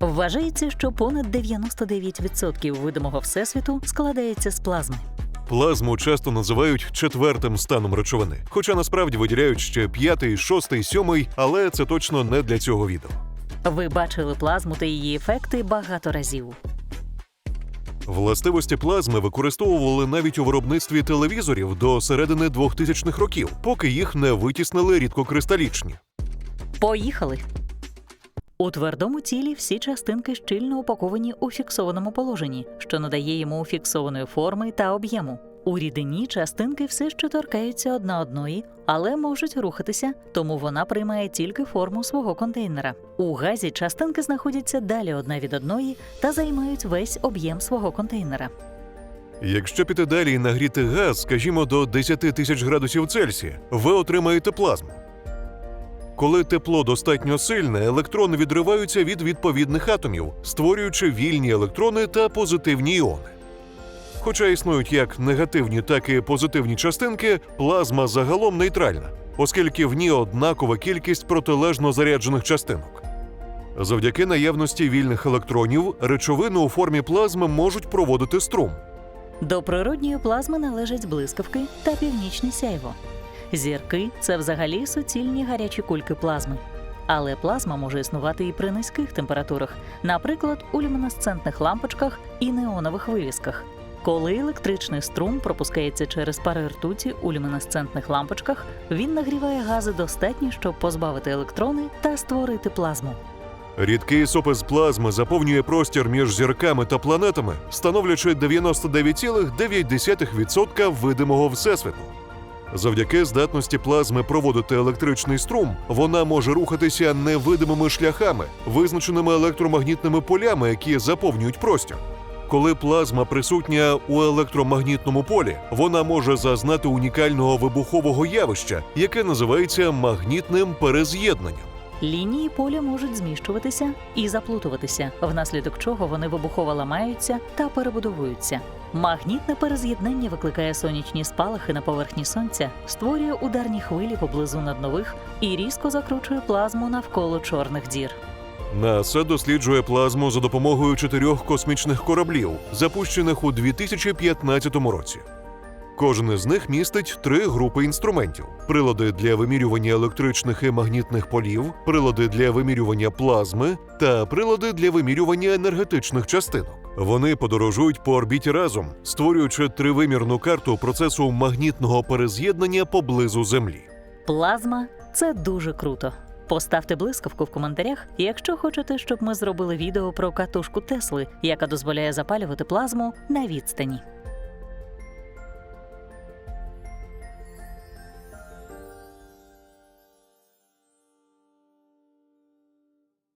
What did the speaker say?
Вважається, що понад 99% видимого всесвіту складається з плазми. Плазму часто називають четвертим станом речовини, хоча насправді виділяють ще п'ятий, шостий, сьомий, але це точно не для цього відео. Ви бачили плазму та її ефекти багато разів. Властивості плазми використовували навіть у виробництві телевізорів до середини 2000-х років, поки їх не витіснили рідкокристалічні. Поїхали! У твердому тілі всі частинки щільно упаковані у фіксованому положенні, що надає йому фіксованої форми та об'єму. У рідині частинки все ще торкаються одна одної, але можуть рухатися, тому вона приймає тільки форму свого контейнера. У газі частинки знаходяться далі одна від одної та займають весь об'єм свого контейнера. Якщо піти далі і нагріти газ, скажімо, до 10 тисяч градусів Цельсія, ви отримаєте плазму. Коли тепло достатньо сильне, електрони відриваються від відповідних атомів, створюючи вільні електрони та позитивні іони. Хоча існують як негативні, так і позитивні частинки, плазма загалом нейтральна, оскільки в ній однакова кількість протилежно заряджених частинок. Завдяки наявності вільних електронів речовини у формі плазми можуть проводити струм. До природньої плазми належать блискавки та північне сяйво. Зірки це взагалі суцільні гарячі кульки плазми. Але плазма може існувати і при низьких температурах, наприклад, у люмінесцентних лампочках і неонових вивісках. Коли електричний струм пропускається через пари ртуті у люмінесцентних лампочках, він нагріває гази достатньо, щоб позбавити електрони та створити плазму. Рідкий сопис плазми заповнює простір між зірками та планетами, становлячи 99,9% видимого всесвіту. Завдяки здатності плазми проводити електричний струм, вона може рухатися невидимими шляхами, визначеними електромагнітними полями, які заповнюють простір. Коли плазма присутня у електромагнітному полі, вона може зазнати унікального вибухового явища, яке називається магнітним перез'єднанням. Лінії поля можуть зміщуватися і заплутуватися, внаслідок чого вони вибухово ламаються та перебудовуються. Магнітне перез'єднання викликає сонячні спалахи на поверхні сонця, створює ударні хвилі поблизу наднових і різко закручує плазму навколо чорних дір. НАСА досліджує плазму за допомогою чотирьох космічних кораблів, запущених у 2015 році. Кожен із них містить три групи інструментів: прилади для вимірювання електричних і магнітних полів, прилади для вимірювання плазми та прилади для вимірювання енергетичних частинок. Вони подорожують по орбіті разом, створюючи тривимірну карту процесу магнітного перез'єднання поблизу Землі. Плазма це дуже круто. Поставте блискавку в коментарях, якщо хочете, щоб ми зробили відео про катушку Тесли, яка дозволяє запалювати плазму на відстані.